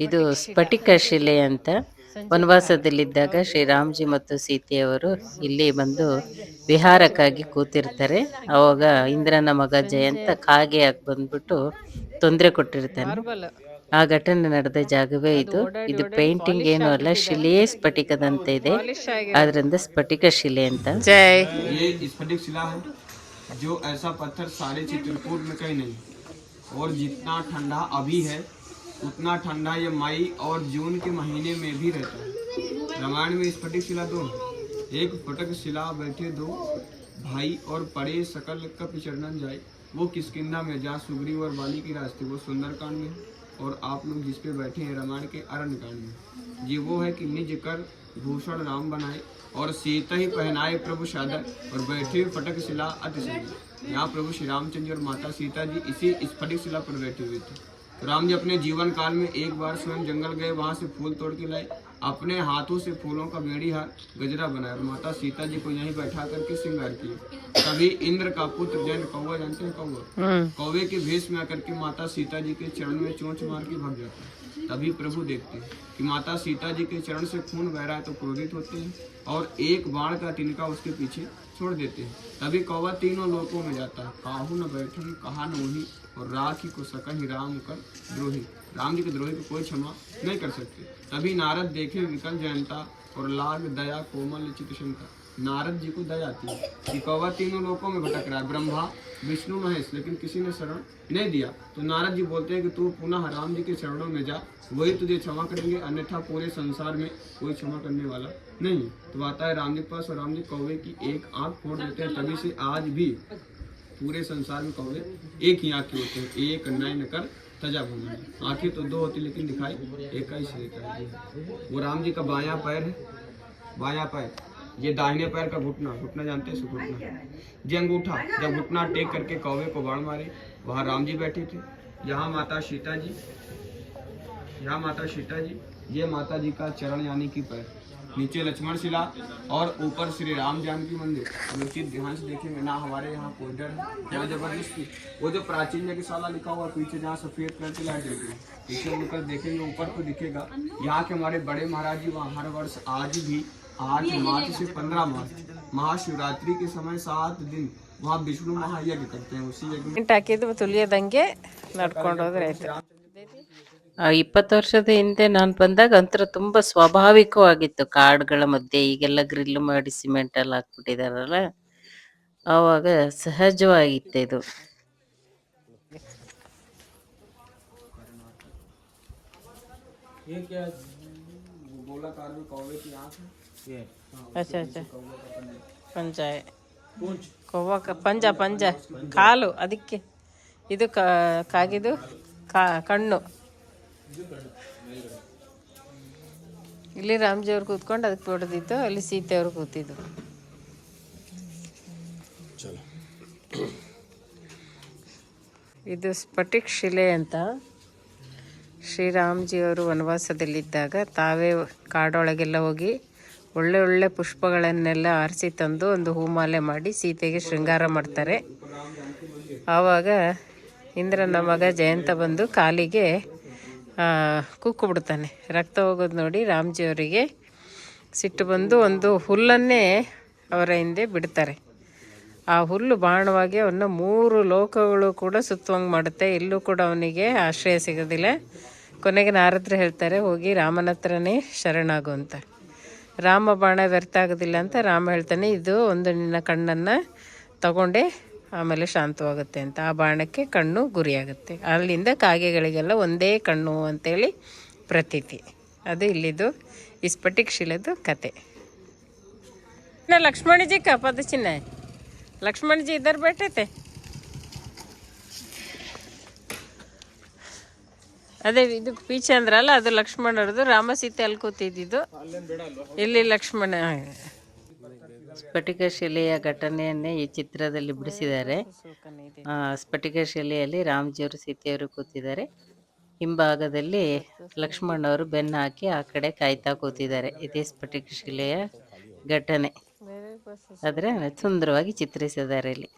ಇದು ಸ್ಫಟಿಕ ಶಿಲೆ ಅಂತ ವನವಾಸದಲ್ಲಿದ್ದಾಗ ಶ್ರೀರಾಮ್ಜಿ ಮತ್ತು ಸೀತೆಯವರು ಇಲ್ಲಿ ಬಂದು ವಿಹಾರಕ್ಕಾಗಿ ಕೂತಿರ್ತಾರೆ ಅವಾಗ ಇಂದ್ರನ ಮಗ ಜಯಂತ ಕಾಗೆಯಾಗಿ ಬಂದ್ಬಿಟ್ಟು ತೊಂದರೆ ಕೊಟ್ಟಿರ್ತಾನೆ ಆ ಘಟನೆ ನಡೆದ ಜಾಗವೇ ಇದು ಇದು ಪೇಂಟಿಂಗ್ ಏನು ಅಲ್ಲ ಶಿಲೆಯೇ ಸ್ಫಟಿಕದಂತೆ ಇದೆ ಆದ್ರಿಂದ ಸ್ಫಟಿಕ ಶಿಲೆ ಅಂತ ಜೈ ये स्फटिक शिला है जो ऐसा पत्थर सारे चित्रकूट में कहीं नहीं और जितना ठंडा अभी है उतना ठंडा ये मई और जून के महीने में भी रहता है। रामायण में स्फटिक शिला दो। एक फटक शिला बैठे दो। भाई और पड़े सकल कप चरणन जाए। वो किसकिंदा में जहाँ सुग्रीव और बाली की रास्ते? वो सुंदरकांड में। और आप लोग जिस पे बैठे हैं रामायण के अरण्य कांड में। ये वो है कि निज कर भूषण राम बनाए और सीता ही पहनाए प्रभु सादर और बैठे फटक शिला अति यहाँ प्रभु श्री रामचंद्र और माता सीता जी इसी इस शिला पर बैठे हुए थे। राम जी अपने जीवन काल में एक बार स्वयं जंगल गए वहाँ से फूल तोड़ के लाए। अपने हाथों से फूलों का बेड़ी हार गजरा बनाया और माता सीता जी को यहीं बैठा करके श्रृंगार किए तभी इंद्र का पुत्र जैन कौवा जानते हैं कौवा? ಹ್ಮ್ कौवे के भेष में आकर के माता सीता जी के चरण में चोंच मार के भाग जाता है। तभी प्रभु देखते हैं कि माता सीता जी के चरण से खून बह रहा है तो क्रोधित होते हैं और एक बाण का तिनका उसके पीछे छोड़ देते हैं। तभी कौवा तीनों लोकों में जाता है। काहू न बैठे कहा न वही, और राखी को सकही राम कर द्रोही। राम जी के द्रोही को कोई क्षमा नहीं कर सकते। तभी नारद देखे विकल जयंता, और लाग दया कोमल चित नारद जी को दया आती है। कौवा तीनों लोकों में भटक रहा है। ब्रह्मा, विष्णु, महेश, लेकिन किसी ने शरण नहीं दिया। तो नारद जी बोलते हैं कि तू पुनः राम जी के चरणों में जा। वही तुझे क्षमा करेंगे, अन्यथा पूरे संसार में कोई क्षमा करने वाला नहीं तो आता है राम जी पास और राम जी कौवे की एक आँख फोड़ देते हैं। तभी से आज भी पूरे संसार में कौवे एक ही आँख होते हैं। एक नयन कर तजा भूमि। आँखें तो दो होती, लेकिन दिखाई एक ही। से वो राम जी का बायां पैर है। बायां पैर। ये दाहिने पैर का घुटना घुटना जानते हैं घुटना। ये अंगूठा। जब घुटना टेक करके कौवे को बाढ़ मारे, वहाँ राम जी बैठे थे। यहाँ माता सीता जी, यहाँ माता सीता जी, ये माता जी का चरण यानी कि पैर। नीचे लक्ष्मण शिला और ऊपर श्री राम जानकी मंदिर। उचित ध्यान से देखेंगे, ना हमारे यहाँ कोई है, यहाँ ज़बरदस्ती वो जो प्राचीन यज्ञशाला लिखा हुआ पीछे जहाँ सफ़ेद कलर की लाइट है। पीछे मुड़कर देखेंगे, ऊपर तो दिखेगा। यहाँ के हमारे बड़े महाराज जी, वहाँ हर वर्ष आज भी आठ मार्च से पंद्रह मार्च महाशिवरात्रि के समय सात दिन वहाँ विष्णु महायज्ञ करते हैं उसी यज्ञ में ಪೇಂಟ್ ಹಾಕಿದ್ದು ತುಳಿಯೋದಂಗೆ ನಡ್ಕೊಂಡು ಹೋದ್ರೆ ಆಯ್ತು ಇಪ್ಪತ್ತು ವರ್ಷದ ಹಿಂದೆ ನಾನು ಬಂದಾಗ ಒಂಥರ ತುಂಬಾ ಸ್ವಾಭಾವಿಕವಾಗಿತ್ತು ಕಾಡುಗಳ ಮಧ್ಯೆ ಈಗೆಲ್ಲ ಗ್ರಿಲ್ ಮಾಡಿ ಸಿಮೆಂಟ್ ಎಲ್ಲ ಹಾಕ್ಬಿಟ್ಟಿದಾರಲ್ಲ ಆವಾಗ ಸಹಜವಾಗಿತ್ತು ಇದು ये क्या गोलाकार में कौवे की आँख है ये ಅಚ್ಚ ಅಚ್ಚ ಪಂಜಾಯ ಕೊವ್ವ ಕ- ಪಂಜ ಪಂಜ ಕಾಲು ಅದಕ್ಕೆ ಇದು ಕ ಕಾಗಿದು ಕಾ ಕಣ್ಣು ಇಲ್ಲಿ ರಾಮ್ಜಿ ಅವ್ರು ಕೂತ್ಕೊಂಡು ಅದಕ್ಕೆ ಹೊಡೆದಿತ್ತು ಅಲ್ಲಿ ಸೀತೆ ಅವ್ರು ಕೂತಿದ್ದು ಇದು ಸ್ಫಟಿಕ್ ಶಿಲೆ ಅಂತ ಶ್ರೀರಾಮ್ಜಿಯವರು ವನವಾಸದಲ್ಲಿದ್ದಾಗ ತಾವೇ ಕಾಡೊಳಗೆಲ್ಲ ಹೋಗಿ ಒಳ್ಳೆ ಒಳ್ಳೆ ಪುಷ್ಪಗಳನ್ನೆಲ್ಲ ಆರಿಸಿ ತಂದು ಒಂದು ಹೂಮಾಲೆ ಮಾಡಿ ಸೀತೆಗೆ ಶೃಂಗಾರ ಮಾಡ್ತಾರೆ. ಆವಾಗ ಇಂದ್ರನ ಮಗ ಜಯಂತ ಬಂದು ಕಾಲಿಗೆ ಕುಕ್ಕು ಬಿಡ್ತಾನೆ ರಕ್ತ ಹೋಗೋದು ನೋಡಿ ರಾಮ್ಜಿಯವರಿಗೆ ಸಿಟ್ಟು ಬಂದು ಒಂದು ಹುಲ್ಲನ್ನೇ ಅವರ ಹಿಂದೆ ಬಿಡ್ತಾರೆ. ಆ ಹುಲ್ಲು ಬಾಣವಾಗಿ ಅವನ್ನ ಮೂರು ಲೋಕಗಳು ಕೂಡ ಸುತ್ತುವಂಗೆ ಮಾಡುತ್ತೆ. ಎಲ್ಲೂ ಕೂಡ ಅವನಿಗೆ ಆಶ್ರಯ ಸಿಗೋದಿಲ್ಲ. ಕೊನೆಗೆ ನಾರದ್ರ ಹೇಳ್ತಾರೆ, ಹೋಗಿ ರಾಮನ ಹತ್ರನೇ ಶರಣಾಗು ಅಂತ ರಾಮ ಬಾಣ ವ್ಯರ್ಥ ಆಗೋದಿಲ್ಲ ಅಂತ ರಾಮ ಹೇಳ್ತಾನೆ, ಇದು ಒಂದು ನಿನ್ನ ಕಣ್ಣನ್ನು ತಗೊಂಡೆ, ಆಮೇಲೆ ಶಾಂತವಾಗುತ್ತೆ ಅಂತ. ಆ ಬಾಣಕ್ಕೆ ಕಣ್ಣು ಗುರಿಯಾಗುತ್ತೆ. ಅಲ್ಲಿಂದ ಕಾಗೆಗಳಿಗೆಲ್ಲ ಒಂದೇ ಕಣ್ಣು ಅಂತೇಳಿ ಪ್ರತೀತಿ. ಅದು ಇಲ್ಲಿದು ಇಸ್ಪಟಿಕ್ ಶಿಲೆದು ಕತೆ. ನಾ ಲಕ್ಷ್ಮಣಜಿ ಕಪದ ಚಿನ್ನ. ಲಕ್ಷ್ಮಣಜಿ ಇದ್ದಾರೆ ಬೇಟೈತೆ ಅದೇ ಇದು ಪೀಚೆ ಅಂದ್ರಲ್ಲ ಅದು ಲಕ್ಷ್ಮಣರದು. ರಾಮ ಸೀತೆ ಅಲ್ಲಿ ಕೂತಿದ್ದು ಇಲ್ಲಿ ಲಕ್ಷ್ಮಣ. ಸ್ಫಟಿಕ ಶಿಲೆಯ ಘಟನೆಯನ್ನೇ ಈ ಚಿತ್ರದಲ್ಲಿ ಬಿಡಿಸಿದ್ದಾರೆ. ಸ್ಫಟಿಕ ಶಿಲೆಯಲ್ಲಿ ರಾಮಜಿಯವರು ಸೀತೆಯವರು ಕೂತಿದ್ದಾರೆ. ಹಿಂಭಾಗದಲ್ಲಿ ಲಕ್ಷ್ಮಣವರು ಬೆನ್ನು ಹಾಕಿ ಆ ಕಡೆ ಕಾಯ್ತಾ ಕೂತಿದ್ದಾರೆ. ಇದೇ ಸ್ಫಟಿಕ ಶಿಲೆಯ ಘಟನೆ. ಆದರೆ ಸುಂದರವಾಗಿ ಚಿತ್ರಿಸಿದ್ದಾರೆ ಇಲ್ಲಿ.